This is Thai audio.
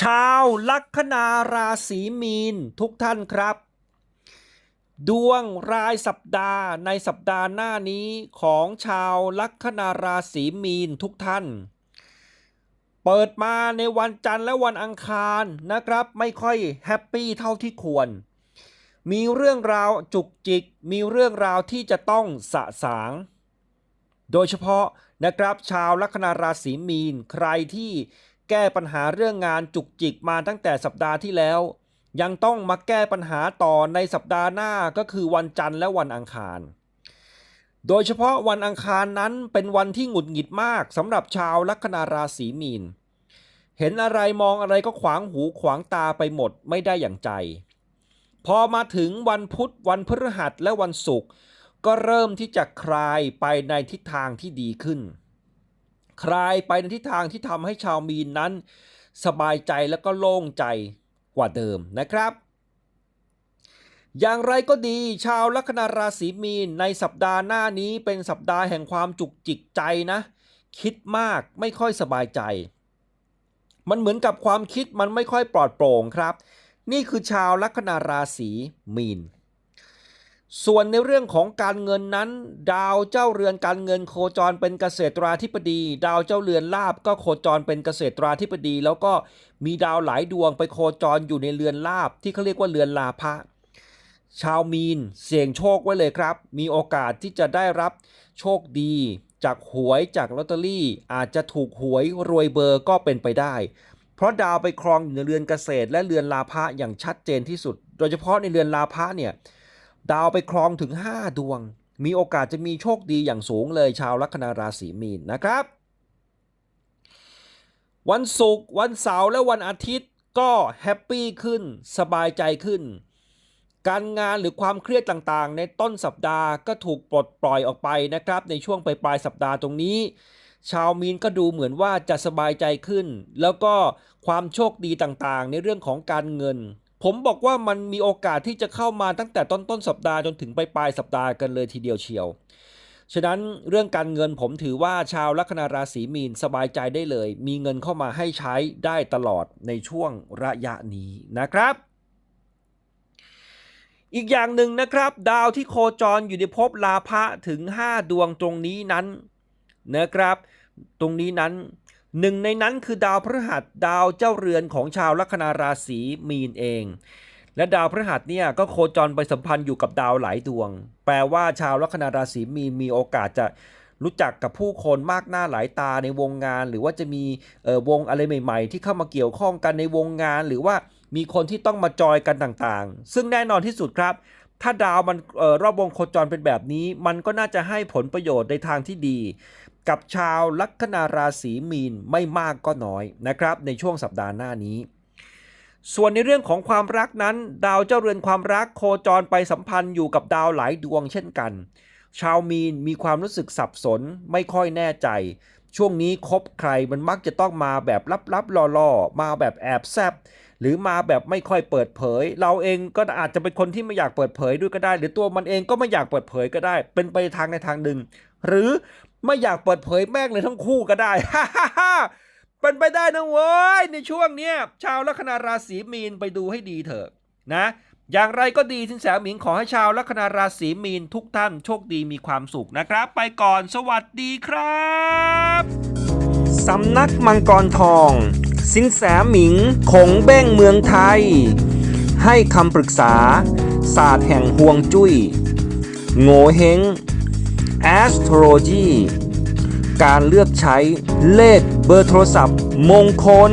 ชาวลัคนาราศีมีนทุกท่านครับ ดวงรายสัปดาห์ในสัปดาห์หน้านี้ของชาวลัคนาราศีมีนทุกท่าน เปิดมาในวันจันทร์และวันอังคารนะครับ ไม่ค่อยแฮปปี้เท่าที่ควร มีเรื่องราวจุกจิก มีเรื่องราวที่จะต้องสะสาง โดยเฉพาะนะครับชาวลัคนาราศีมีนใครที่ แก้ปัญหาเรื่องงานจุกจิกมาตั้งแต่สัปดาห์ที่แล้ว ยังต้องมาแก้ปัญหาต่อในสัปดาห์หน้าก็คือวันจันทร์และวันอังคาร โดยเฉพาะวันอังคารนั้นเป็นวันที่หงุดหงิดมากสำหรับชาวลัคนาราศีมีน เห็นอะไรมองอะไรก็ขวางหูขวางตาไปหมดไม่ได้อย่างใจ พอมาถึงวันพุธวันพฤหัสและวันศุกร์ก็เริ่มที่จะคลายไปในทิศทางที่ดีขึ้น คลายไปในทิศทางที่ทำให้ชาวมีนนั้น สบายใจแล้วก็โล่งใจกว่าเดิมนะครับ อย่างไรก็ดี ชาวลัคนาราศีมีนในสัปดาห์หน้านี้เป็นสัปดาห์แห่งความจุกจิกใจนะ คิดมากไม่ค่อยสบายใจ มันเหมือนกับความคิดมันไม่ค่อยปลอดโปร่งครับ นี่คือชาวลัคนาราศีมีน ส่วนในเรื่องของการเงินนั้น ดาวเจ้าเรือนการเงินโคจรเป็นเกษตราธิบดี ดาวเจ้าเรือนลาบก็โคจรเป็นเกษตราธิบดี แล้วก็มีดาวหลายดวงไปโคจรอยู่ในเรือนลาบที่เขาเรียกว่าเรือนลาภะชาวมีนเสี่ยงโชคไว้เลยครับ มีโอกาสที่จะได้รับโชคดี จากหวยจากลอตเตอรี่ อาจจะถูกหวยรวยเบอร์ก็เป็นไปได้ เพราะดาวไปครองอยู่ในเรือนเกษตรและเรือนลาภะอย่างชัดเจนที่สุด โดยเฉพาะในเรือนลาภะเนี่ย ดาวไปครองถึง 5 ดวง มีโอกาสจะมีโชคดีอย่างสูงเลยชาวลัคนาราศีมีนนะครับ วันศุกร์วันเสาร์และวันอาทิตย์ก็แฮปปี้ขึ้นสบายใจขึ้น การงานหรือความเครียดต่างๆ ในต้นสัปดาห์ก็ถูกปลดปล่อยออกไปนะครับ ในช่วงปลายปลายสัปดาห์ตรงนี้ ชาวมีนก็ดูเหมือนว่าจะสบายใจขึ้น แล้วก็ความโชคดีต่างๆ ในเรื่องของการเงิน ผมบอกว่ามันมีโอกาสที่จะเข้ามาตั้งแต่ต้นต้นสัปดาห์จนถึงปลายปลายสัปดาห์กันเลยทีเดียวเชียว ฉะนั้นเรื่องการเงินผมถือว่าชาวลัคนาราศีมีนสบายใจได้เลย มีเงินเข้ามาให้ใช้ได้ตลอดในช่วงระยะนี้นะครับ อีกอย่างหนึ่งนะครับ ดาวที่โคจรอยู่ในภพลาภะถึง 5 ดวงตรงนี้นั้นนะครับ ตรงนี้นั้น หนึ่งในนั้นคือดาวพฤหัสดาวเจ้าเรือนของชาวลัคนาราศีมีนเอง และดาวพฤหัสเนี่ยก็โคจรไปสัมพันธ์อยู่กับดาวหลายดวง แปลว่าชาวลัคนาราศีมีนมีโอกาสจะรู้จักกับผู้คนมากหน้าหลายตาในวงงาน หรือว่าจะมีวงอะไรใหม่ ๆ ที่เข้ามาเกี่ยวข้องกันในวงงาน หรือว่ามีคนที่ต้องมาจอยกันต่างๆ ซึ่งแน่นอนที่สุดครับ ถ้าดาวมันออรอบวงโคจรเป็นแบบนี้ มันก็น่าจะให้ผลประโยชน์ในทางที่ดี กับชาวลัคนาราศีมีนไม่มากก็น้อยนะครับในช่วงสัปดาห์หน้านี้ ส่วนในเรื่องของความรักนั้น ดาวเจ้าเรือนความรักโคจรไปสัมพันธ์อยู่กับดาวหลายดวงเช่นกัน ชาวมีนมีความรู้สึกสับสนไม่ค่อยแน่ใจ ช่วงนี้คบใครมันมักจะต้องมาแบบลับๆล่อๆ มาแบบแอบแซบ หรือมาแบบไม่ค่อยเปิดเผย เราเองก็อาจจะเป็นคนที่ไม่อยากเปิดเผยด้วยก็ได้ หรือตัวมันเองก็ไม่อยากเปิดเผยก็ได้ เป็นไปทางในทางหนึ่ง หรือไม่อยากเปิดเผยแม่งเลยทั้งคู่ก็ได้เป็นไปได้นะเว้ยในช่วงเนี้ยชาวลัคนาราศีมีนไปดูให้ดีเถอะนะ อย่างไรก็ดีสินแสหมิงขอให้ชาวลัคนาราศีมีนทุกท่านโชคดีมีความสุขนะครับ ไปก่อนสวัสดีครับ สำนักมังกรทอง สินแสหมิงคงเบ้งเมืองไทย ให้คำปรึกษา ศาสตร์แห่งห่วงจุย้ย โงเฮง astrology การเลือกใช้เลขเบอร์โทรศัพท์มงคล